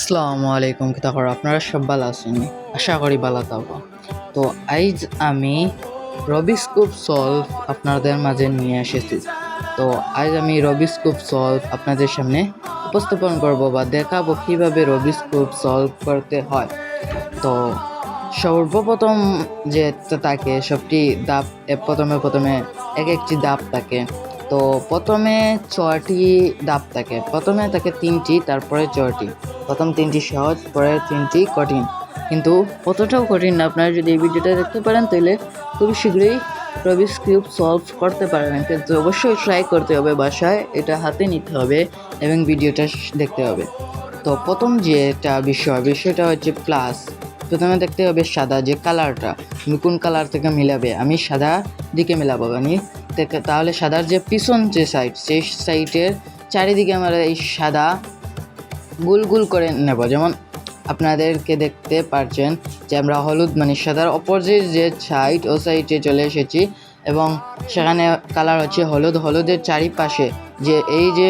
আসসালামু আলাইকুম, কি তারপর আপনারা সব ভালো আছেন? আশা করি ভালো থাকব তো আইজ আমি রবিস্কোপ সলভ আপনাদের মাঝে নিয়ে এসেছি। তো আজ আমি রবিস্কোপ সলভ আপনাদের সামনে উপস্থাপন করব বা দেখাবো কীভাবে রবিস্কোপ সলভ করতে হয়। তো সর্বপ্রথম যে থাকে, সবটি দাপ প্রথমে প্রথমে এক একটি দাপ থাকে। তো প্রথমে ছয়টি দাপ থাকে। প্রথমে থাকে তিনটি, তারপরে ছয়টি। প্রথম তিনটি সহজ, পরে তিনটি কঠিন। কিন্তু অতটাও কঠিন না, আপনারা যদি এই ভিডিওটা দেখতে পারেন, তাহলে খুবই শীঘ্রই রবিস কিউব সলভ করতে পারবেন। কিন্তু অবশ্যই ট্রাই করতে হবে বাসায়, এটা হাতে নিতে হবে এবং ভিডিওটা দেখতে হবে। তো প্রথম যেটা বিষয়, বিষয়টা হচ্ছে প্লাস প্রথমে দেখতে হবে সাদা যে কালারটা তুমি কোন কালার থেকে মিলাবে? আমি সাদা দিকে মিলাবো। আমি তাহলে সাদার যে পিছন যে সাইড সেই সাইডের চারিদিকে আমরা এই সাদা গুল গুল করে নেব। যেমন আপনাদেরকে দেখতে পারছেন যে আমরা হলুদ মানে সাদার অপোজিট যে সাইড ও সাইডে চলে এসেছি এবং সেখানে কালার হচ্ছে হলুদ। হলুদের চারিপাশে যে এই যে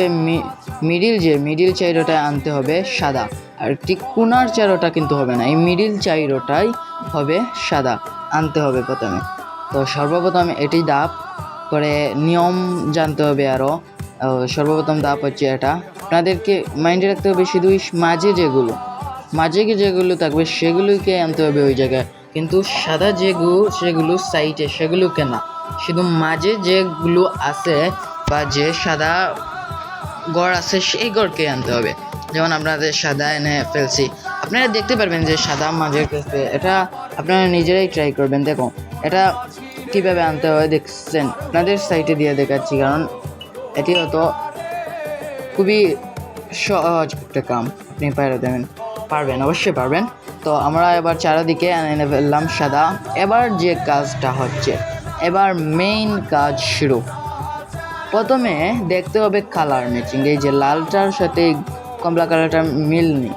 মিডিল যে মিডিল চাইরোটা আনতে হবে সাদা। আর ঠিক কোনার চাইরোটা কিন্তু হবে না, এই মিডিল চাইরোটাই হবে সাদা, আনতে হবে প্রথমে। তো সর্বপ্রথম এটি দাপ করে নিয়ম জানতে হবে আরও সর্বপ্রথম ধাপ হচ্ছে এটা। আপনাদেরকে মাইন্ডে রাখতে হবে শুধু মাঝে যেগুলো। মাঝে যেগুলো থাকবে সেগুলোকে আনতে হবে ওই জায়গায়। কিন্তু সাদা যেগুলো সেগুলো সাইটে সেগুলোকে না। শুধু মাঝে যেগুলো আছে বা যে সাদা গড় আছে সেই গড়কে আনতে হবে। যেমন আপনাদের সাদা এনে ফেলছি। আপনারা দেখতে পারবেন যে সাদা ক্ষেত্রে এটা আপনারা নিজেরাই ট্রাই করবেন। দেখো, এটা কীভাবে আনতে হয় দেখছেন। আপনাদের সাইটে দিয়ে দেখাচ্ছি, কারণ এটি হয়তো খুবই সহজ একটা কাম। আপনি পারে দেবেন। পারবেন, অবশ্যই পারবেন। তো আমরা এবার চারিদিকে এনে ফেললাম সাদা। এবার যে কাজটা হচ্ছে, এবার মেইন কাজ শুরু। প্রথমে দেখতে হবে কালার ম্যাচিং এই যে লালটার সাথে কমলা কালারটা মিল নেই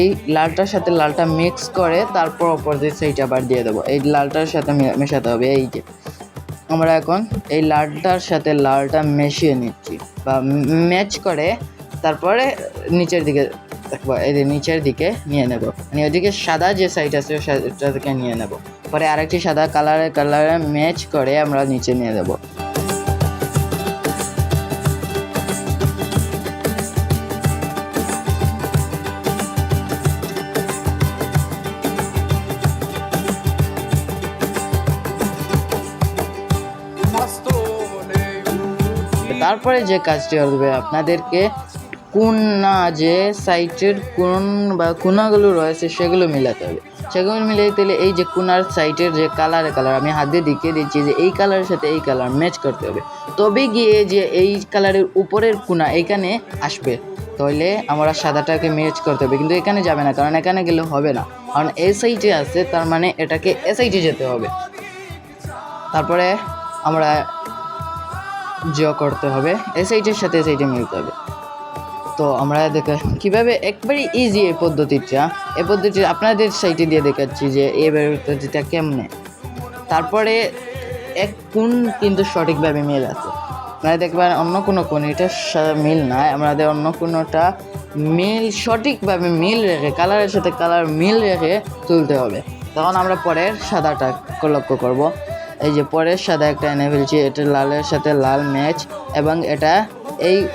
এই লালটার সাথে লালটা মিক্স করে তারপর অপোজিট সাইড আবার দিয়ে দেবো। এই লালটার সাথে মেশাতে হবে, এই যে। আমরা এখন এই লালটার সাথে লালটা মিশিয়ে নিচ্ছি বা ম্যাচ করে তারপরে নিচের দিকে এই নিচের দিকে নিয়ে নেব। মানে ওইদিকে সাদা যে সাইড আছে সেটা থেকে নিয়ে নেব। পরে আরেকটি সাদা কালারের কালারে ম্যাচ করে আমরা নিচে নিয়ে দেবো তারপরে যে কাজটি হবে, আপনাদেরকে কোনা যে সাইটের কোন বা কোনাগুলো রয়েছে সেগুলো মিলাতে হবে। সেগুলো মিলিয়ে দিলে এই যে কোনার সাইটের যে কালারে কালার আমি হাত দিয়ে দেখিয়ে দিচ্ছি যে এই কালারের সাথে এই কালার ম্যাচ করতে হবে। তবে গিয়ে যে এই কালারের উপরের কোনা এখানে আসবে, তাহলে আমরা সাদাটাকে ম্যাচ করতে হবে। কিন্তু এখানে যাবে না, কারণ এখানে গেলে হবে না। কারণ এই সাইডে আছে, তার মানে এটাকে এ সাইডে যেতে হবে। তারপরে আমরা জ করতে হবে। এই সাইডের সাথে এই সাইডে মিলতে হবে। তো আমরা দেখা, কীভাবে একবারে ইজি এই পদ্ধতিটা, এই পদ্ধতি আপনাদের সাইটে দিয়ে দেখাচ্ছি যে এই পদ্ধতিটা কেমনে। তারপরে এক কোন কিন্তু সঠিকভাবে মিল আছে। আপনারা দেখবেন অন্য কোনো কোন এটা মিল নাই, আমাদের অন্য কোনোটা মিল, সঠিকভাবে মিল রেখে কালারের সাথে কালার মিল রেখে তুলতে হবে। তখন আমরা পরের সাদাটা লক্ষ্য করব। এই যে পরের সাদা একটা এনে ফেলছি এটা লালের সাথে লাল ম্যাচ এবং এটা এই,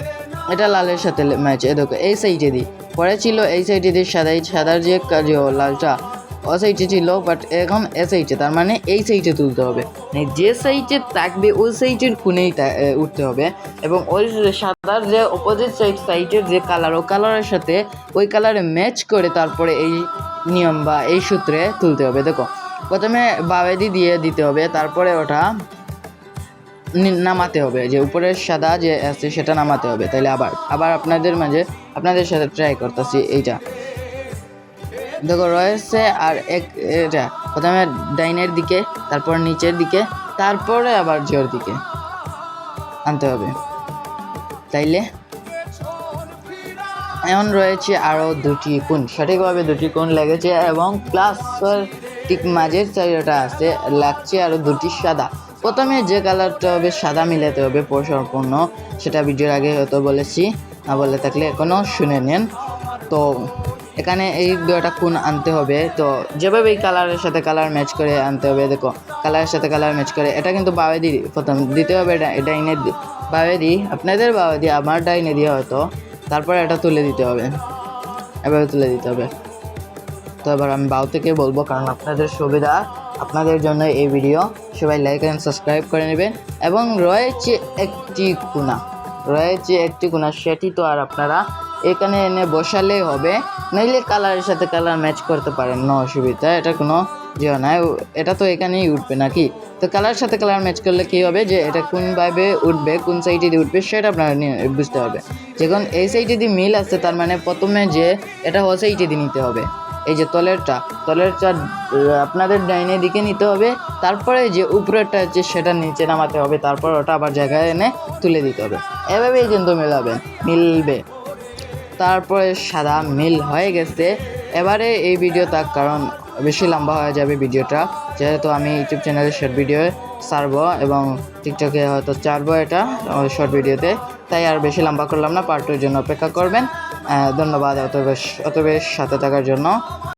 এটা লালের সাথে ম্যাচ এ দেখো, এই সাইডে দিই পরে ছিল এই সাইডে দিই সাদা সাদার যে লালটা, ও সাইডে ছিল বাট এখন এ সাইডে তার মানে এই সাইডে তুলতে হবে। মানে যে সাইডে থাকবে, ওই সাইডের তা- উঠতে হবে। এবং ওই সাদার যে অপোজিট সাইড সাইডের যে কালার ও কালারের সাথে ওই কালারে ম্যাচ করে তারপরে এই নিয়ম বা এই সূত্রে তুলতে হবে, দেখো। প্রথমে বাবেদি দিয়ে দিতে হবে, তারপরে ওটা নামাতে হবে, যে উপরের সাদা যে আছে সেটা নামাতে হবে। তাইলে আবার আবার আপনাদের মাঝে, আপনাদের সাথে ট্রাই করতেছি এইটা। দেখো রয়েছে আর এক, এটা, প্রথমে ডাইনের দিকে, তারপর নিচের দিকে, তারপরে আবার জোর দিকে আনতে হবে। তাইলে এখন রয়েছে আরও দুটি কোণ, সঠিকভাবে দুটি কোণ লেগেছে এবং প্লাস ঠিক মাঝের চারিটা আছে লাগছে আরও দুটি সাদা। প্রথমে যে কালারটা হবে সাদা মিলাতে হবে পুরো সম্পূর্ণ সেটা ভিডিওর আগে হয়তো বলেছি, না বলে থাকলে এখনও শুনে নেন। তো এখানে এই দুটা কোণ আনতে হবে, তো যেভাবে এই কালারের সাথে কালার ম্যাচ করে আনতে হবে, দেখো, কালারের সাথে কালার ম্যাচ করে, এটা কিন্তু বাবে দিই প্রথম দিতে হবে এটা এটা এনে দি- বাবে দিই আপনাদের বাবে দিই আমারটা এনে দিয়ে হয়তো, তারপর এটা তুলে দিতে হবে, এভাবে তুলে দিতে হবে। তো এবার আমি বাউ থেকে বলব, কারণ আপনাদের সুবিধা, আপনাদের জন্য এই ভিডিও সবাই লাইক অ্যান্ড সাবস্ক্রাইব করে নেবেন। এবং রয়েছে একটি কোনা রয়েছে একটি কোনা সেটি তো আর আপনারা এখানে এনে বসালেই হবে। নইলে কালারের সাথে কালার ম্যাচ করতে পারেন না অসুবিধা, এটা কোনো ইয়ে নাই। এটা তো এখানেই উঠবে নাকি? তো কালার সাথে কালার ম্যাচ করলে কী হবে? যে এটা কোনভাবে উঠবে, কোন সাইডে দিয়ে উঠবে, সেটা আপনারা বুঝতে হবে। যখন এই সাইডে দিয়ে মিল আছে তার মানে প্রথমে যে, এটা ও সাইডে দিয়ে নিতে হবে। এই যে তলেরটা তলেরটা আপনাদের ডাইনের দিকে নিতে হবে, তারপরে যে উপরেরটা হচ্ছে সেটা নিচে নামাতে হবে, তারপর ওটা আবার জায়গায় এনে তুলে দিতে হবে। এভাবেই কিন্তু মেলাবেন, মিলবে। তারপরে সাদা মিল হয়ে গেছে। এবারে এই ভিডিও তার কারণ বেশি লম্বা হয়ে যাবে ভিডিওটা, যেহেতু আমি ইউটিউব চ্যানেলে শর্ট ভিডিও ছাড়বো এবং টিকটকে হয়তো ছাড়বো এটা শর্ট ভিডিওতে তাই আর বেশি লম্বা করলাম না পার্ট টুর জন্য অপেক্ষা করবেন। ধন্যবাদ অতবেশ অতবেশ অত বেশ সাথে থাকার জন্য।